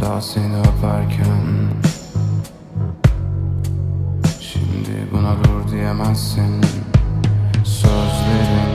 daha seni öperken. Şimdi buna dur diyemezsin. Sözlerin,